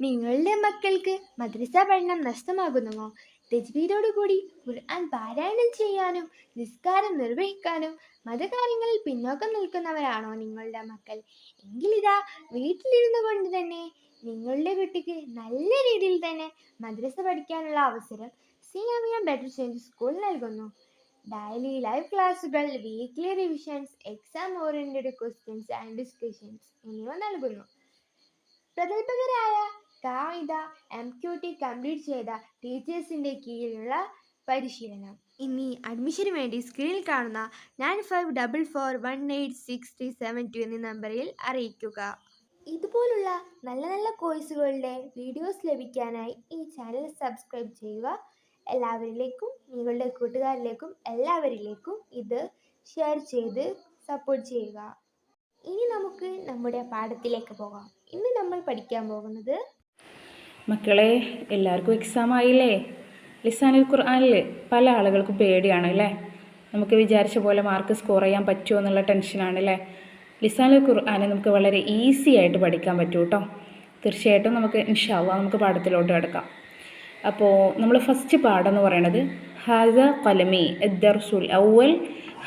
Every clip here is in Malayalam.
നിങ്ങളുടെ മക്കൾക്ക് മദ്രസ പഠനം നഷ്ടമാകുന്നുവോ? കൂടി ഖുർആൻ പാരായണം ചെയ്യാനും നിസ്കാരം നിർവഹിക്കാനും മതകാര്യങ്ങളിൽ പിന്നോക്കം നിൽക്കുന്നവരാണോ നിങ്ങളുടെ മക്കൾ? എങ്കിലിതാ വീട്ടിലിരുന്നു കൊണ്ട് തന്നെ നിങ്ങളുടെ കുട്ടിക്ക് നല്ല രീതിയിൽ തന്നെ മദ്രസ പഠിക്കാനുള്ള അവസരം C M M better change school നൽകുന്നു. ഡെയിലി ലൈവ് ക്ലാസ്സുകൾ weekly revisions exam oriented questions and discussions എന്നിവ നൽകുന്നു. പ്രഗത്ഭരായ കായിക എം ക്യു ടി കംപ്ലീറ്റ് ചെയ്ത ടീച്ചേഴ്സിന്റെ കീഴിലുള്ള പരിശീലനം. ഇനി അഡ്മിഷന് വേണ്ടി സ്ക്രീനിൽ കാണുന്ന nine five double four one eight six three seven two എന്നീ നമ്പറിൽ അറിയിക്കുക. ഇതുപോലുള്ള നല്ല നല്ല കോഴ്സുകളുടെ വീഡിയോസ് ലഭിക്കാനായി ഈ ചാനൽ സബ്സ്ക്രൈബ് ചെയ്യുക. എല്ലാവരിലേക്കും നിങ്ങളുടെ കൂട്ടുകാരിലേക്കും എല്ലാവരിലേക്കും ഇത് ഷെയർ ചെയ്ത് സപ്പോർട്ട് ചെയ്യുക. ഇനി നമുക്ക് നമ്മുടെ പാഠത്തിലേക്ക് പോകാം. ഇന്ന് നമ്മൾ പഠിക്കാൻ പോകുന്നത് മക്കളെ എല്ലാവർക്കും എക്സാം ആയില്ലേ? ലിസാനുൽ ഖുർആനിൽ പല ആളുകൾക്കും പേടിയാണ് അല്ലേ? നമുക്ക് വിചാരിച്ച പോലെ മാർക്ക് സ്കോർ ചെയ്യാൻ പറ്റുമോ എന്നുള്ള ടെൻഷനാണ് അല്ലേ? ലിസാനുൽ ഖുർആനെ നമുക്ക് വളരെ ഈസി ആയിട്ട് പഠിക്കാൻ പറ്റും കേട്ടോ തീർച്ചയായിട്ടും നമുക്ക് ഇൻഷാല്ല നമുക്ക് പാഠത്തിലോട്ട് കിടക്കാം. അപ്പോൾ നമ്മൾ ഫസ്റ്റ് പാഠം എന്ന് പറയണത് ഹാസ കൊലമി ദർസുൽ ഔവൽ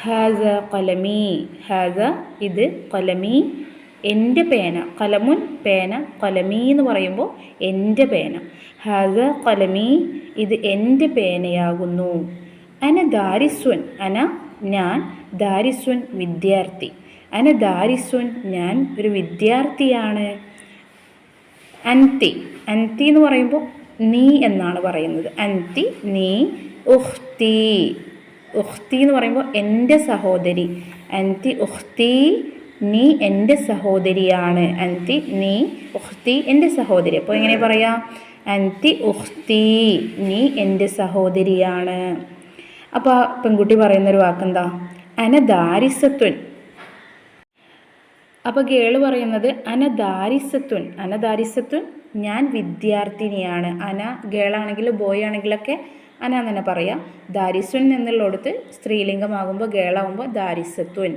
ഹാസ കൊലമി ഹാസ ഇത് കലമി എന്റെ പേന കലമുൻ പേന കലമീ എന്ന് പറയുമ്പോൾ എന്റെ പേന. ഹാസ കലമീ ഇത് എന്റെ പേനയാകുന്നു. അന ദാരിസ്വൻ അന ഞാൻ ദാരിസ്വൻ വിദ്യാർത്ഥി. അന ദാരിസ്വൻ ഞാൻ ഒരു വിദ്യാർത്ഥിയാണ്. അൻതി അൻതി എന്ന് പറയുമ്പോൾ നീ എന്നാണ് പറയുന്നത്. അൻതി നീ ഉഹ്തി. ഉഹ്തി എന്ന് പറയുമ്പോൾ എന്റെ സഹോദരി. അൻതി ഉഹ്തി നീ എന്റെ സഹോദരിയാണ്. അൻതി നീ ഉഹ്തി എന്റെ സഹോദരി. അപ്പോൾ എങ്ങനെ പറയാം? അൻതി ഉഹ്തി നീ എന്റെ സഹോദരിയാണ്. അപ്പോൾ പെൺകുട്ടി പറയുന്നൊരു വാക്കെന്താ? അന ദാരിസത്വൻ അപ്പോൾ ഗേൾ പറയുന്നത് അനദാരിസത്വൻ. അനദാരിസത്വൻ ഞാൻ വിദ്യാർത്ഥിനിയാണ്. അന ഗേളാണെങ്കിൽ ബോയ് ആണെങ്കിലൊക്കെ അന എന്ന് തന്നെ പറയാം. ദാരിസ്വൻ എന്നുള്ളടുത്ത് സ്ത്രീലിംഗമാകുമ്പോൾ ഗേളാകുമ്പോൾ ദാരിസത്വൻ.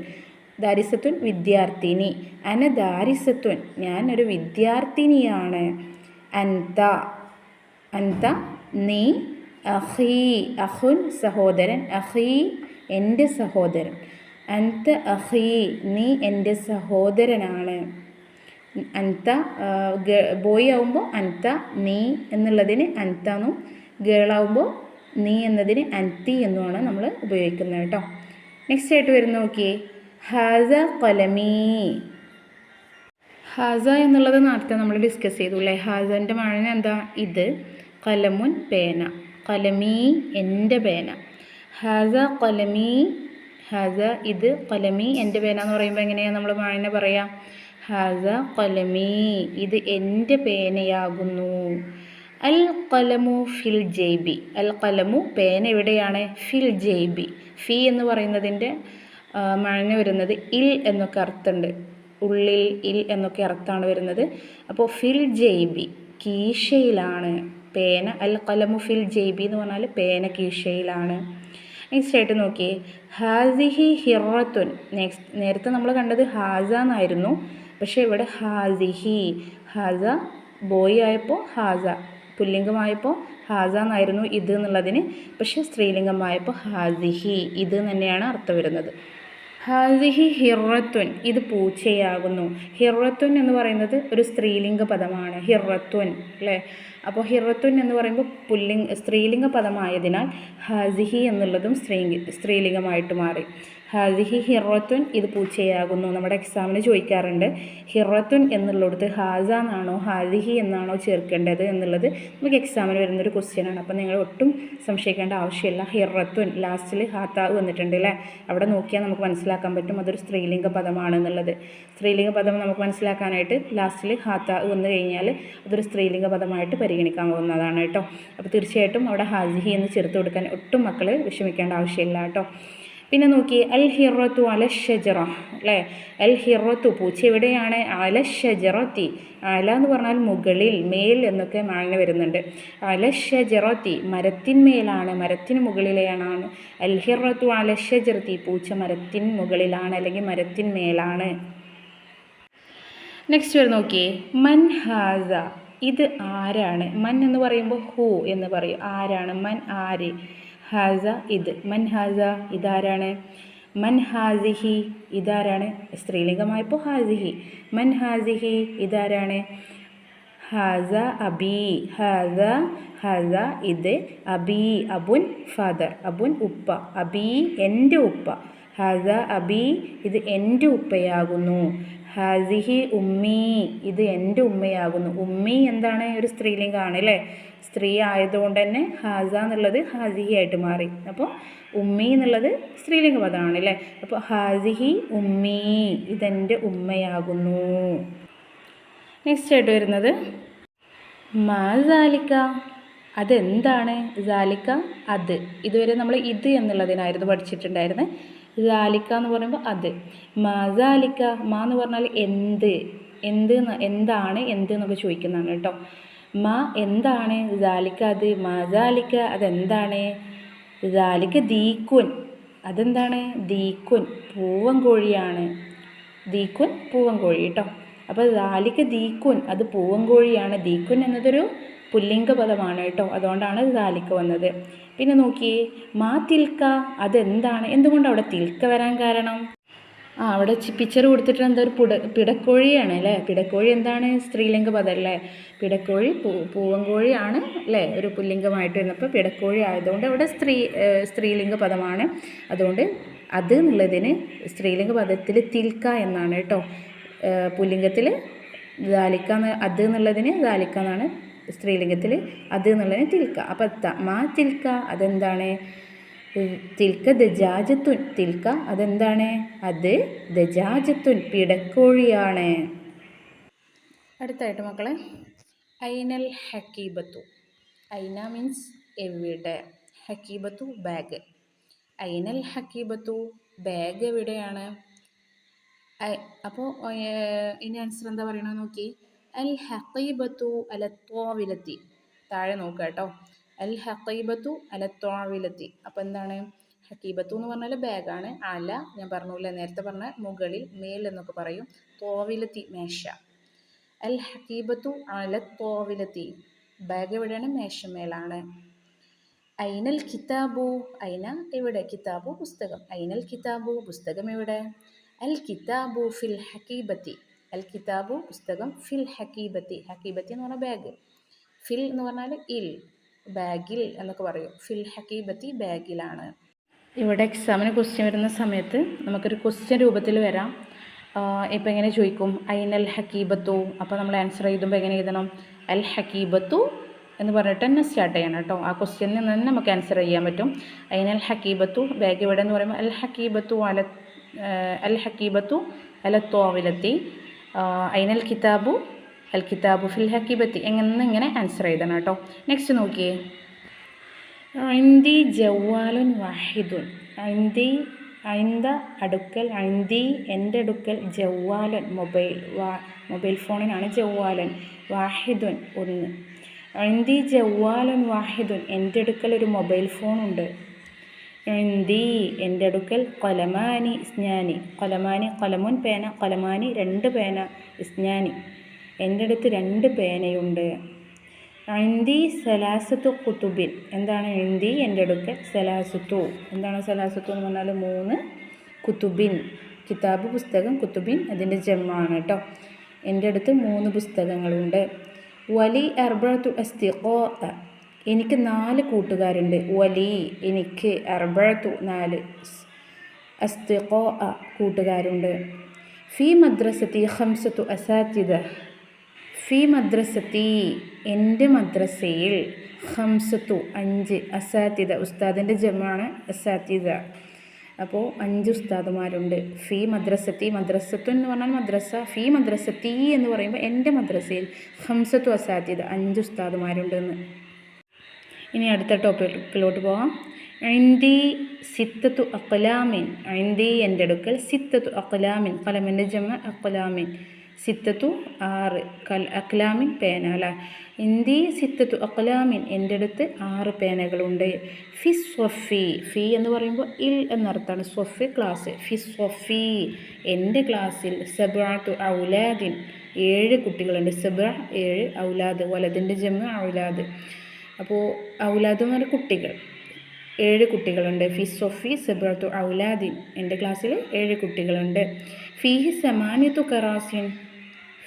ദാരിസത്വൻ വിദ്യാർത്ഥിനി. അനദാരിസത്വൻ ഞാൻ ഒരു വിദ്യാർത്ഥിനിയാണ്. അൻത അൻത നീ അഹീ അഹുൻ സഹോദരൻ അഹീ എന്റെ സഹോദരൻ. അൻത അഹീ നീ എന്റെ സഹോദരനാണ്. അൻത ബോയ് ആവുമ്പോൾ അൻത നീ എന്നുള്ളതിന് അൻത എന്നും ഗേൾ ആവുമ്പോൾ നീ എന്നതിന് അൻതി എന്നുമാണ് നമ്മൾ ഉപയോഗിക്കുന്നത് കേട്ടോ. നെക്സ്റ്റ് ആയിട്ട് വരുന്ന നോക്കിയേ. ഹാസ കൊലമീ ഹാസ എന്നുള്ളത് നേരത്തെ നമ്മൾ ഡിസ്കസ് ചെയ്തു അല്ലേ ഹാസന്റെ മഴ എന്താ? ഇത് കലമുൻ പേന. കലമീ എന്റെ പേന. ഹാസ കൊലമീ ഹാസ ഇത് കൊലമി എന്റെ പേന എന്ന് പറയുമ്പോൾ എങ്ങനെയാണ് നമ്മൾ മഴനെ പറയാം? ഹാസ കൊലമി ഇത് എന്റെ പേനയാകുന്നു. അൽ കലമു ഫിൽ ജെയ്ബി അൽ കലമു പേന എവിടെയാണ്? ഫിൽ ജെയ്ബി ഫി എന്ന് പറയുന്നതിന്റെ മഴഞ്ഞ വരുന്നത് ഇൽ എന്നൊക്കെ അർത്ഥമുണ്ട്. ഉള്ളിൽ ഇൽ എന്നൊക്കെ അർത്ഥമാണ് വരുന്നത്. അപ്പോൾ ഫിൽ ജെയ്ബി കീശയിലാണ് പേന. അൽ കലമു ഫിൽ ജെയ്ബി എന്ന് പറഞ്ഞാൽ പേന കീശയിലാണ്. നെക്സ്റ്റ് ആയിട്ട് നോക്കിയേ. ഹാസിഹി ഹിറത്തുൻ. നെക്സ്റ്റ് നേരത്തെ നമ്മൾ കണ്ടത് ഹാസ എന്നായിരുന്നു. പക്ഷേ ഇവിടെ ഹാസിഹി ഹാസ ബോയ് ആയപ്പോൾ ഹാസ പുല്ലിംഗമായപ്പോൾ ഹാസ എന്നായിരുന്നു ഇത് എന്നുള്ളതിന്. പക്ഷേ സ്ത്രീലിംഗമായപ്പോൾ ഹാസിഹി ഇത് തന്നെയാണ് അർത്ഥം വരുന്നത്. ഹാസിഹി ഹിറത്തുൻ ഇത് പൂച്ചയാകുന്നു. ഹിറത്തുൻ എന്ന് പറയുന്നത് ഒരു സ്ത്രീലിംഗ പദമാണ്. ഹിറത്തുൻ അല്ലേ? അപ്പോൾ ഹിറത്തുൻ എന്ന് പറയുമ്പോൾ പുല്ലിംഗ സ്ത്രീലിംഗ പദമായതിനാൽ ഹാസിഹി എന്നുള്ളതും സ്ത്രീ സ്ത്രീലിംഗമായിട്ട് മാറി. ഹാസിഹി ഹിറത്തുൻ ഇത് പൂച്ചയാകുന്നു. നമ്മുടെ എക്സാമിന് ചോദിക്കാറുണ്ട്. ഹിറത്തുൻ എന്നുള്ളടത്ത് ഹാസ എന്നാണോ ഹാസിഹി എന്നാണോ ചേർക്കേണ്ടത് എന്നുള്ളത് നമുക്ക് എക്സാമിന് വരുന്നൊരു ക്വസ്റ്റ്യനാണ് അപ്പോൾ നിങ്ങൾ ഒട്ടും സംശയിക്കേണ്ട ആവശ്യമില്ല. ഹിറത്തുൻ ലാസ്റ്റിൽ ഹാത്താവ് വന്നിട്ടുണ്ട് അല്ലേ? അവിടെ നോക്കിയാൽ നമുക്ക് മനസ്സിലാക്കാൻ പറ്റും അതൊരു സ്ത്രീലിംഗ പദമാണെന്നുള്ളത് സ്ത്രീലിംഗ പദം നമുക്ക് മനസ്സിലാക്കാനായിട്ട് ലാസ്റ്റിൽ ഹാത്താവ് വന്നു കഴിഞ്ഞാൽ അതൊരു സ്ത്രീലിംഗ പദമായിട്ട് പരിഗണിക്കാൻ പോകുന്നതാണ് കേട്ടോ. അപ്പോൾ തീർച്ചയായിട്ടും അവിടെ ഹാസിഹി എന്ന് ചേർത്ത് കൊടുക്കാൻ ഒട്ടും മക്കൾ വിഷമിക്കേണ്ട ആവശ്യമില്ല കേട്ടോ. പിന്നെ നോക്കി അൽ ഹിറത്തു അല ഷജറ അല്ലേ? അൽ ഹിറത്തു പൂച്ച എവിടെയാണ്? അല ഷജറത്തി അല എന്ന് പറഞ്ഞാൽ മുകളിൽ മേൽ എന്നൊക്കെ മാളിന് വരുന്നുണ്ട്. അല ഷജറത്തി മരത്തിന്മേലാണ് മരത്തിന് മുകളിലെയാണ്. അൽ ഹിറത്തു അല ഷജറത്തി പൂച്ച മരത്തിൻ മുകളിലാണ് അല്ലെങ്കിൽ മരത്തിന്മേലാണ് നെക്സ്റ്റ് വരെ നോക്കിയേ മൻ ഹാസ ഇത് ആരാണ്? മൻ എന്ന് പറയുമ്പോൾ ഹൂ എന്ന് പറയും. ആരാണ്? മൻ ആര്? ഹാസ ഇത്. മൻ ഹാസ ഇതാരാണ്? മൻ ഹാസിഹി ഇതാരാണ്? സ്ത്രീലിംഗമായപ്പോൾ ഹാസിഹി. മൻ ഹാസിഹി ഇതാരാണ്? ഹാസ അബി. ഹാസ ഹാസ ഇത് അബി അബുൻ ഫാദർ അബുൻ ഉപ്പ. അബി എന്റെ ഉപ്പ. ഹാസ അബി ഇത് എന്റെ ഉപ്പയാകുന്നു. ഹാസിഹി ഉമ്മി ഇത് എന്റെ ഉമ്മയാകുന്നു. ഉമ്മി എന്താണ് ഒരു സ്ത്രീലിംഗമാണ് അല്ലേ? സ്ത്രീ ആയതുകൊണ്ട് തന്നെ ഹാസ എന്നുള്ളത് ഹാസിഹി ആയിട്ട് മാറി. അപ്പോൾ ഉമ്മി എന്നുള്ളത് സ്ത്രീലിംഗ പദമാണ് അല്ലേ? അപ്പോൾ ഹാസിഹി ഉമ്മി ഇതെന്റെ ഉമ്മയാകുന്നു. നെക്സ്റ്റ് ആയിട്ട് വരുന്നത് മാ ജാലിക്ക അതെന്താണ്? ജാലിക്ക അത്. ഇതുവരെ നമ്മൾ ഇത് എന്നുള്ളതിനായിരുന്നു പഠിച്ചിട്ടുണ്ടായിരുന്നത് ജാലിക്ക എന്ന് പറയുമ്പോൾ അത്. മാസാലിക്ക മാ എന്ന് പറഞ്ഞാൽ എന്ത്? എന്ത് എന്താണ് എന്ത് എന്നൊക്കെ ചോദിക്കുന്നതാണ് കേട്ടോ. മാ എന്താണ്? ജാലിക്ക അത്. മാസാലിക്ക അതെന്താണ്? ജാലിക്ക ദീക്കുൻ. അതെന്താണ്? ദീക്കുൻ പൂവൻ കോഴിയാണ് ദീക്കുൻ പൂവൻ കോഴി കേട്ടോ. അപ്പോൾ ലാലിക്ക ദീക്കുൻ അത് പൂവൻ കോഴിയാണ് ദീക്കുൻ എന്നതൊരു പുല്ലിംഗ പദമാണ് കേട്ടോ. അതുകൊണ്ടാണ് ദാലിക്ക് വന്നത്. പിന്നെ നോക്കിയേ മാ തിൽക്ക അതെന്താണ്? എന്തുകൊണ്ട് അവിടെ തിൽക്ക വരാൻ കാരണം? ആ അവിടെ പിക്ചർ കൊടുത്തിട്ട് എന്താ ഒരു പുട പിടക്കോഴിയാണ് അല്ലേ? പിടക്കോഴി എന്താണ്? സ്ത്രീലിംഗ പദം അല്ലേ പിടക്കോഴി പൂ പൂവൻകോഴിയാണ് അല്ലേ? ഒരു പുല്ലിംഗമായിട്ട് വരുന്നപ്പോൾ പിടക്കോഴി ആയതുകൊണ്ട് അവിടെ സ്ത്രീ സ്ത്രീലിംഗ പദമാണ് അതുകൊണ്ട് അത് എന്നുള്ളതിന് സ്ത്രീലിംഗ പദത്തിൽ തിൽക്ക എന്നാണ് കേട്ടോ. പുല്ലിംഗത്തിൽ ദാലിക്ക അത് എന്നുള്ളതിന് ദാലിക്ക എന്നാണ് സ്ത്രീലിംഗത്തിൽ അത് എന്നുള്ളതിന് തിൽക്ക. അപ്പം ത മാ തിൽക്ക അതെന്താണ്? തിൽക്ക ദജാജത്തുൻ. തിൽക്ക അതെന്താണ്? അത് ദജാജത്തുൻ പിടക്കോഴിയാണ്. അടുത്തായിട്ട് മക്കളെ ഐനൽ ഹക്കീബത്തു. ഐന മീൻസ് എവിടെ? ഹക്കീബത്തു ബാഗ് ഐനൽ ഹക്കീബത്തു ബാഗ് എവിടെയാണ്? അപ്പോൾ ഇനി ആൻസർ എന്താ പറയണമെന്ന് നോക്കി. അൽ ഹക്കീബത്തു അലത്തോവിലെത്തി താഴെ നോക്കുക കേട്ടോ. അൽ ഹത്തീബത്തു അലത്തോവിലെത്തി അപ്പോൾ എന്താണ്? ഹക്കീബത്തു എന്ന് പറഞ്ഞാൽ ബാഗാണ്. അല ഞാൻ പറഞ്ഞില്ല നേരത്തെ പറഞ്ഞ മുകളിൽ മേൽ എന്നൊക്കെ പറയും. തോവിലെത്തി മേശ. അൽ ഹക്കീബത്തു അലത്തോവിലെത്തി ബാഗ് എവിടെയാണ്? മേശമേലാണ്. ഐനൽ കിതാബു ഐന എവിടെ? കിതാബു പുസ്തകം. ഐനൽ കിതാബു പുസ്തകം എവിടെ? അൽ കിതാബു ഫിൽ ഹക്കീബത്തി അൽ കിതാബു പുസ്തകം ഫിൽ ഹക്കീബത്തി ഹക്കീബത്തി എന്ന് പറഞ്ഞാൽ ബാഗ്. ഫിൽ എന്ന് പറഞ്ഞാൽ ഇൽ ബാഗിൽ എന്നൊക്കെ പറയും. ഫിൽ ഹക്കീബത്തി ബാഗിലാണ്. ഇവിടെ എക്സാമിന് ക്വസ്റ്റ്യൻ വരുന്ന സമയത്ത് നമുക്കൊരു ക്വസ്റ്റ്യൻ രൂപത്തിൽ വരാം. ഇപ്പം എങ്ങനെ ചോദിക്കും? ഐനൽ ഹക്കീബത്തു അപ്പോൾ നമ്മൾ ആൻസർ എഴുതുമ്പോൾ എങ്ങനെ എഴുതണം? അൽ ഹക്കീബത്തു എന്ന് പറഞ്ഞിട്ട് തന്നെ സ്റ്റാർട്ട് ചെയ്യണം കേട്ടോ. ആ ക്വസ്റ്റ്യനിൽ നിന്ന് തന്നെ നമുക്ക് ആൻസർ ചെയ്യാൻ പറ്റും. അൽ ഹക്കീബത്തു ബാഗ് ഇവിടെ എന്ന് പറയുമ്പോൾ അൽ ഹക്കീബത്തു അല അൽ ഹക്കീബത്തു അല തോവിലെത്തി അയിനൽ കിതാബു അൽ കിതാബു ഫിൽ ഹക്കീബത്തി. എങ്ങനെ ഇങ്ങനെ ആൻസർ ചെയ്തണം കേട്ടോ. നെക്സ്റ്റ് നോക്കിയേ. ഐന്തി ജവാലുൻ വാഹിദുൻ. ഐന്തി ഐന്ത അടുക്കൽ ഐന്തി എന്റെ അടുക്കൽ ജവാലൻ മൊബൈൽ വാ മൊബൈൽ ഫോണിനാണ് ജവാലൻ വാഹിദുൻ ഒന്ന്. ഐന്തി ജവ്വാലൻ വാഹിദുൻ. എന്റെ അടുക്കൽ ഒരു മൊബൈൽ ഫോണുണ്ട്. ഐന്തി എന്റെ അടുക്കൽ കൊലമാനി ഇസ്നാനി കൊലമാനി കൊലമുൻ പേന കൊലമാനി രണ്ട് പേന ഇസ്നാനി എന്റെ അടുത്ത് രണ്ട് പേനയുണ്ട്. എന്തി സലാസത്തു കുത്തുബിൻ എന്താണ് എന്തി എന്റെ അടുക്കൽ സലാസത്തു? എന്താണ് സലാസത്തു എന്ന് പറഞ്ഞാൽ മൂന്ന് കുത്തുബിൻ കിതാബ് പുസ്തകം കുത്തുബിൻ അതിന്റെ ജമ്മാണ് കേട്ടോ എന്റെ അടുത്ത് മൂന്ന് പുസ്തകങ്ങളുണ്ട്. വലി അർബഴത്തു അസ്തിഖോ എനിക്ക് നാല് കൂട്ടുകാരുണ്ട്. വലി എനിക്ക് അർബഴത്തു നാല് അസ്തിഖോ കൂട്ടുകാരുണ്ട്. ഫി മദ്രസത്തി ഹംസത്തു അസാത്തിദ ഫി മദ്രസത്തി എന്റെ മദ്രസയിൽ ഹംസത്തു അഞ്ച് അസാത്തിദ ഉസ്താദിന്റെ ജമാണ് അസാത്തിദ. അപ്പോൾ അഞ്ച് ഉസ്താദുമാരുണ്ട്. ഫി മദ്രസത്തി മദ്രസത്തു എന്ന് പറഞ്ഞാൽ മദ്രസ ഫി മദ്രസത്തി എന്ന് പറയുമ്പോൾ എന്റെ മദ്രസയിൽ ഹംസത്തു അസാത്തിദ അഞ്ച് ഉസ്താദുമാരുണ്ടെന്ന്. ഇനി അടുത്ത ടോപ്പിക്കിലോട്ട് പോകാം. ഐന്തി സിത്തത്തു അക്കലാമിൻ ഐന്തി എന്റെ അടുക്കൽ സിത്തത്തു അക്കലാമിൻ കലമിന്റെ ജമ അക്കലാമിൻ സിത്തത്തു ആറ്. കൽ അക്ലാമിൻ പേന അല്ല ഇന്ത്യ സിത്തത്തു അക്ലാമിൻ എന്റെ അടുത്ത് ആറ് പേനകളുണ്ട്. ഫി സ്വഫി. ഫി എന്ന് പറയുമ്പോൾ ഇൽ എന്നർത്ഥമാണ്. സ്വഫി ക്ലാസ്. ഫി സ്വഫി. എന്റെ ക്ലാസ്സിൽ സബാത്തു ഔലാദിൻ. ഏഴ് കുട്ടികളുണ്ട്. സബ ഏഴ് ഔലാദ്. വലതിന്റെ ജമ്മ ഔലാദ്. അപ്പോൾ ഔലാദ് എന്ന് പറഞ്ഞ കുട്ടികൾ. ഏഴ് കുട്ടികളുണ്ട്. ഫി സൊഫി സബത്തു ഔലാദിൻ എന്റെ ക്ലാസ്സിൽ ഏഴ് കുട്ടികളുണ്ട്. ഫീഹി സമാനിയത്തു കറാസിൻ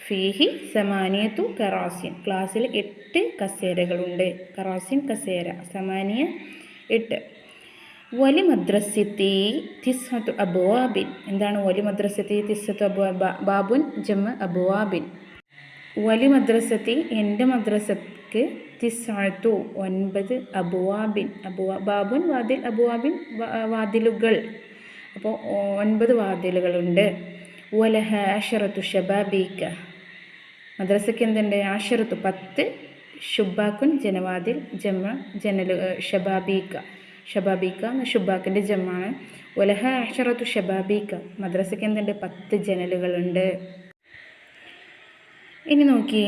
ഫീഹി സമാനിയത്തു കറാസിൻ ക്ലാസ്സിൽ എട്ട് കസേരകളുണ്ട്. കറാസിൻ കസേര സമാനിയ എട്ട്. വലി മദ്രസ്യത്തി തിസ്ഹത്തു അബുവാബിൻ. എന്താണ് വലി മദ്രസ്യത്തി തിസ്ഹത്തു അബു ബാബുൻ ജമ്മ അബുവാബിൻ. വലി മദ്രസത്തി എന്റെ മദ്രസക്ക് തിസ്അത്തു ഒൻപത് അബുവാബിൻ അബുവാ ബാബുൻ വാതിൽ അബുവാബിൻ വാതിലുകൾ. അപ്പോൾ ഒൻപത് വാതിലുകളുണ്ട്. വലഹ അഷറത്തു ഷബാബീക്ക മദ്രസയ്ക്ക് എന്തുണ്ട്? ആഷറത്തു പത്ത് ഷുബാക്കുൻ ജനവാതിൽ ജമ ജനൽ ഷബാബീക്ക ഷബാബീക്ക എന്ന ഷുബാക്കിന്റെ ജമ്മാണ് വലഹ അഷറത്തു ഷബാബീക്ക മദ്രസയ്ക്ക് എന്തുണ്ട്? പത്ത് ജനലുകളുണ്ട്. ഇനി നോക്കി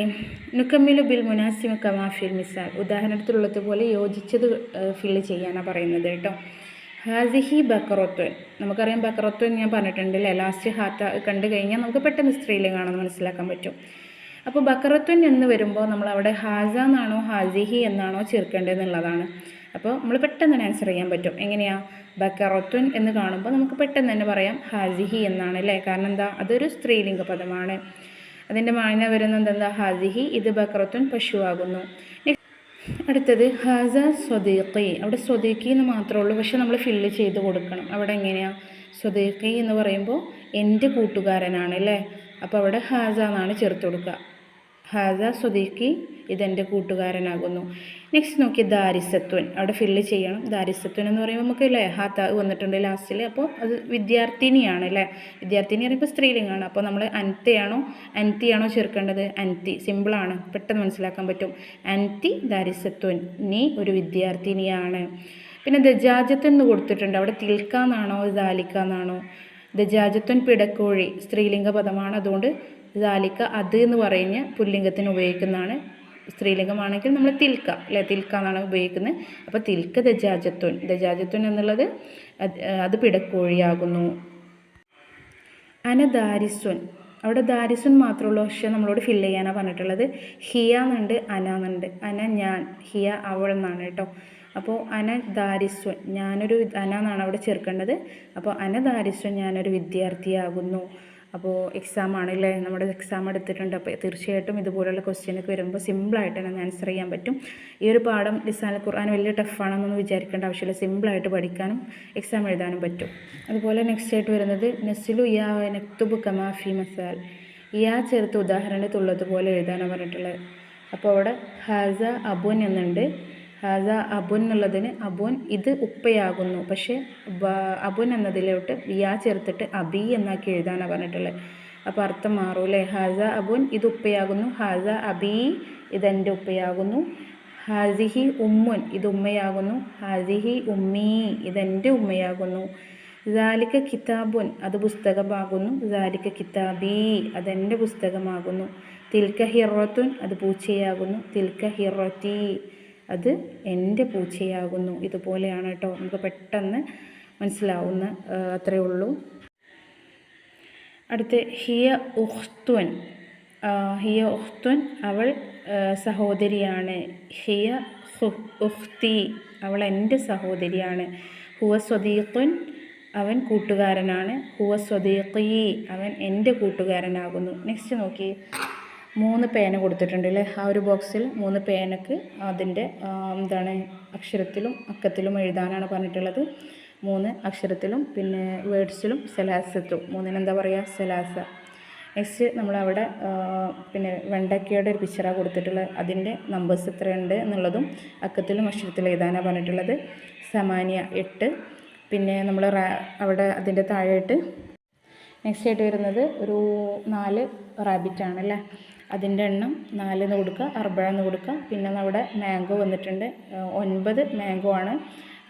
നുക്കമ്മിലു ബിൽ മുനാസിമ കമാഫിൽ മിസാൽ. ഉദാഹരണത്തിലുള്ളതുപോലെ യോജിച്ചത് ഫില്ല് ചെയ്യാനാണ് പറയുന്നത് കേട്ടോ. ഹാസിഹി ബക്കറത്വൻ നമുക്കറിയാം ബക്കറത്വൻ ഞാൻ പറഞ്ഞിട്ടുണ്ട് അല്ലേ? ലാസ്റ്റ് ഹാത്ത കണ്ടു കഴിഞ്ഞാൽ നമുക്ക് പെട്ടെന്ന് സ്ത്രീലിംഗാണെന്ന് മനസ്സിലാക്കാൻ പറ്റും. അപ്പോൾ ബക്കറത്വൻ എന്ന് വരുമ്പോൾ നമ്മൾ അവിടെ ഹാസ എന്നാണോ ഹാസിഹി എന്നാണോ ചേർക്കേണ്ടതെന്നുള്ളതാണ്. അപ്പോൾ നമ്മൾ പെട്ടെന്ന് തന്നെ ആൻസർ ചെയ്യാൻ പറ്റും. എങ്ങനെയാ? ബക്കറത്വൻ എന്ന് കാണുമ്പോൾ നമുക്ക് പെട്ടെന്ന് തന്നെ പറയാം ഹാസിഹി എന്നാണ് അല്ലേ? കാരണം എന്താ? അതൊരു സ്ത്രീലിംഗ പദമാണ്. അതിന്റെ മാന വരുന്നത് എന്താ ഹാസിഹി ഇത് ബക്രത്തുൻ പശുവാകുന്നു. അടുത്തത് ഹാസ സ്വദീഖി. അവിടെ സ്വദീഖി എന്ന് മാത്രമേ ഉള്ളൂ. പക്ഷെ നമ്മൾ ഫില്ല് ചെയ്ത് കൊടുക്കണം. അവിടെ എങ്ങനെയാണ് സ്വദീഖി എന്ന് പറയുമ്പോൾ എന്റെ കൂട്ടുകാരനാണ് അല്ലേ? അപ്പോൾ അവിടെ ഹാസ എന്നാണ് ചേർത്ത് കൊടുക്കുക. ഹാസ സ്വദീഖി ഇതെന്റെ കൂട്ടുകാരനാകുന്നു. നെക്സ്റ്റ് നോക്കി ദാരിസത്വൻ. അവിടെ ഫില്ല് ചെയ്യണം. ദാരിസത്വൻ എന്ന് പറയുമ്പോൾ നമുക്ക് അല്ലേ ഹാത്ത വന്നിട്ടുണ്ട് ലാസ്റ്റിൽ അപ്പോൾ അത് വിദ്യാർത്ഥിനിയാണ് അല്ലേ? വിദ്യാർത്ഥിനി പറയുമ്പോൾ സ്ത്രീലിംഗാണ് അപ്പോൾ നമ്മൾ അൻതയാണോ അൻത്തിയാണോ ചേർക്കേണ്ടത്? അൻത്തി സിമ്പിളാണ് പെട്ടെന്ന് മനസ്സിലാക്കാൻ പറ്റും. അൻത്തി ദാരിസത്വൻ. നീ ഒരു വിദ്യാർത്ഥിനിയാണ്. പിന്നെ ദജാജത്വൻ എന്ന് കൊടുത്തിട്ടുണ്ട്. അവിടെ തിൽക്കാന്നാണോ? ദാലിക്കാന്നാണോ? ദാലിക്ക ദജാജത്വൻ പിടക്കോഴി. സ്ത്രീലിംഗ പദമാണ് അതുകൊണ്ട് ദാലിക്ക അത് എന്ന് പറഞ്ഞ് പുല്ലിംഗത്തിന് ഉപയോഗിക്കുന്നതാണ്. സ്ത്രീലിംഗമാണെങ്കിൽ നമ്മൾ തിൽക്ക അല്ലെ? തിൽക്ക എന്നാണ് ഉപയോഗിക്കുന്നത്. അപ്പോൾ തിൽക്ക ദജാജത്വൻ. ദജാജത്വൻ എന്നുള്ളത് അത് പിടക്കോഴിയാകുന്നു. അനദാരിസ്വൻ. അവിടെ ദാരിസ്വൻ മാത്രമുള്ളൂ പക്ഷെ നമ്മളോട് ഫില്ല് ചെയ്യാനാണ് പറഞ്ഞിട്ടുള്ളത്. ഹിയ എന്നുണ്ട് അന എന്നുണ്ട്. അന ഞാൻ ഹിയ അവൾ എന്നാണ് കേട്ടോ. അപ്പോൾ അന ദാരിസ്വൻ ഞാനൊരു അന എന്നാണ് അവിടെ ചേർക്കേണ്ടത്. അപ്പോൾ അന ദാരിസ്വൻ ഞാനൊരു വിദ്യാർത്ഥിയാകുന്നു. അപ്പോൾ എക്സാം ആണല്ലേ? നമ്മുടെ എക്സാം എടുത്തിട്ടുണ്ട്. അപ്പോൾ തീർച്ചയായിട്ടും ഇതുപോലുള്ള ക്വസ്റ്റ്യനൊക്കെ വരുമ്പോൾ സിമ്പിളായിട്ട് തന്നെ ആൻസർ ചെയ്യാൻ പറ്റും. ഈ ഒരു പാഠം ഡിസാൻ ഖുർആൻ വലിയ ടഫാണെന്നൊന്നും വിചാരിക്കേണ്ട ആവശ്യമില്ല. സിമ്പിളായിട്ട് പഠിക്കാനും എക്സാം എഴുതാനും പറ്റും. അതുപോലെ നെക്സ്റ്റ് ആയിട്ട് വരുന്നത് നസിലു യാ നക്തുബ് കമാഫി മസാൽ. യാ ചേർത്ത് ഉദാഹരണത്തുള്ളതുപോലെ എഴുതാനാണ് പറഞ്ഞിട്ടുള്ളത്. അപ്പോൾ അവിടെ ഹാസ അബുൻ എന്നുണ്ട്. ഹാസ അബുൻ എന്നുള്ളതിന് അബുൻ ഇത് ഉപ്പയാകുന്നു. പക്ഷേ അബുൻ എന്നതിലോട്ട് വിയാ ചേർത്തിട്ട് അബി എന്നാക്കി എഴുതാനാണ് പറഞ്ഞിട്ടുള്ളത്. അപ്പോൾ അർത്ഥം മാറും അല്ലേ ഹാസ അബുൻ ഇത് ഉപ്പയാകുന്നു. ഹാസ അബി ഇതെന്റെ ഉപ്പയാകുന്നു. ഹാസിഹി ഉമ്മുൻ ഇത് ഉമ്മയാകുന്നു. ഹാസിഹി ഉമ്മി ഇതെന്റെ ഉമ്മയാകുന്നു. ജാലിക്ക കിതാബുൻ അത് പുസ്തകമാകുന്നു. ജാലിക്ക കിതാബി അതെന്റെ പുസ്തകമാകുന്നു. തിൽക്ക ഹിറത്തുൻ അത് പൂച്ചയാകുന്നു. തിൽക്ക ഹിറത്തി അത് എന്റെ പൂച്ചയാകുന്നു. ഇതുപോലെയാണ് കേട്ടോ. നമുക്ക് പെട്ടെന്ന് മനസ്സിലാവുന്ന അത്രയേ ഉള്ളൂ. അടുത്ത് ഹിയ ഉഖ്തുൻ ഹിയ ഉഖ്തുൻ അവൾ സഹോദരിയാണ്. ഹിയ ഉഹ്തി അവൾ എന്റെ സഹോദരിയാണ്. ഹുവ സ്വദീഖുൻ അവൻ കൂട്ടുകാരനാണ്. ഹുവ സ്വദീഖി അവൻ എന്റെ കൂട്ടുകാരനാകുന്നു. നെക്സ്റ്റ് നോക്കി. മൂന്ന് പേന കൊടുത്തിട്ടുണ്ട് അല്ലേ ആ ഒരു ബോക്സിൽ മൂന്ന് പേനക്ക് അതിന്റെ എന്താണ് അക്ഷരത്തിലും അക്കത്തിലും എഴുതാനാണ് പറഞ്ഞിട്ടുള്ളത്. മൂന്ന് അക്ഷരത്തിലും പിന്നെ വേർഡ്സിലും സെലാസത്തും. മൂന്നിനെന്താ പറയുക സെലാസ. നെക്സ്റ്റ് നമ്മളവിടെ പിന്നെ വെണ്ടക്കയുടെ ഒരു പിക്ചറാണ് കൊടുത്തിട്ടുള്ളത്. അതിന്റെ നമ്പേഴ്സ് എത്രയുണ്ട് എന്നുള്ളതും അക്കത്തിലും അക്ഷരത്തിലും എഴുതാനാണ് പറഞ്ഞിട്ടുള്ളത്. സമാനിയ എട്ട്. പിന്നെ നമ്മൾ അവിടെ അതിന്റെ താഴെയായിട്ട് നെക്സ്റ്റ് ആയിട്ട് വരുന്നത് ഒരു നാല് റാബിറ്റ് ആണല്ലേ? അതിന്റെ എണ്ണം നാലെന്ന് കൊടുക്കുക അർബഴ എന്ന് കൊടുക്കുക. പിന്നെ അവിടെ മാംഗോ വന്നിട്ടുണ്ട്. ഒൻപത് മാംഗോ ആണ്.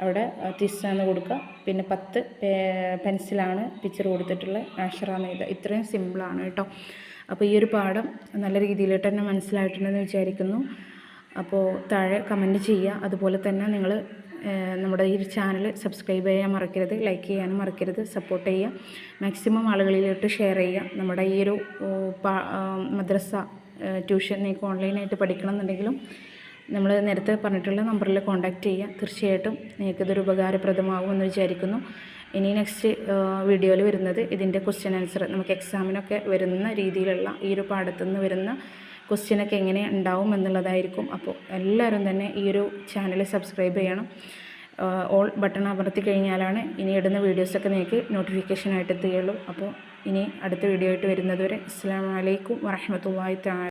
അവിടെ തിസ്സ എന്ന് കൊടുക്കുക. പിന്നെ പത്ത് പെൻസിലാണ് പിക്ചർ കൊടുത്തിട്ടുള്ളത് ആഷറാന്ന് എഴുതുക. ഇത്രയും സിമ്പിളാണ് കേട്ടോ. അപ്പോൾ ഈ ഒരു പാഠം നല്ല രീതിയിൽ തന്നെ മനസ്സിലായിട്ടുണ്ടെന്ന് വിചാരിക്കുന്നു. അപ്പോൾ താഴെ കമന്റ് ചെയ്യുക. അതുപോലെ തന്നെ നിങ്ങൾ നമ്മുടെ ഈ ചാനൽ സബ്സ്ക്രൈബ് ചെയ്യാൻ മറക്കരുത് ലൈക്ക് ചെയ്യാനും മറക്കരുത് സപ്പോർട്ട് ചെയ്യുക. മാക്സിമം ആളുകളിലോട്ട് ഷെയർ ചെയ്യുക. നമ്മുടെ ഈ ഒരു മദ്രസ ട്യൂഷൻ നിങ്ങൾക്ക് ഓൺലൈനായിട്ട് പഠിക്കണം എന്നുണ്ടെങ്കിലും നമ്മൾ നേരത്തെ പറഞ്ഞിട്ടുള്ള നമ്പറിൽ കോൺടാക്റ്റ് ചെയ്യുക. തീർച്ചയായിട്ടും നിങ്ങൾക്ക് ഇതൊരു ഉപകാരപ്രദമാകുമെന്ന് വിചാരിക്കുന്നു. ഇനി നെക്സ്റ്റ് വീഡിയോയിൽ വരുന്നത് ഇതിന്റെ ക്വസ്റ്റ്യൻ ആൻസർ നമുക്ക് എക്സാമിനൊക്കെ വരുന്ന രീതിയിലുള്ള ഈ ഒരു പാഠത്തു നിന്ന് വരുന്ന ക്വസ്റ്റ്യനൊക്കെ എങ്ങനെ ഉണ്ടാവും എന്നുള്ളതായിരിക്കും. അപ്പോൾ എല്ലാവരും തന്നെ ഈ ഒരു ചാനൽ സബ്സ്ക്രൈബ് ചെയ്യണം. ഓൾ ബട്ടൺ അമർത്തി കഴിഞ്ഞാലാണ് ഇനി ഇടുന്ന വീഡിയോസൊക്കെ നിങ്ങൾക്ക് നോട്ടിഫിക്കേഷനായിട്ട് എത്തുകയുള്ളൂ. അപ്പോൾ ഇനി അടുത്ത വീഡിയോ ആയിട്ട് വരുന്നതുവരെ അസ്സാം വലൈക്കും വാഹമത്തുള്ള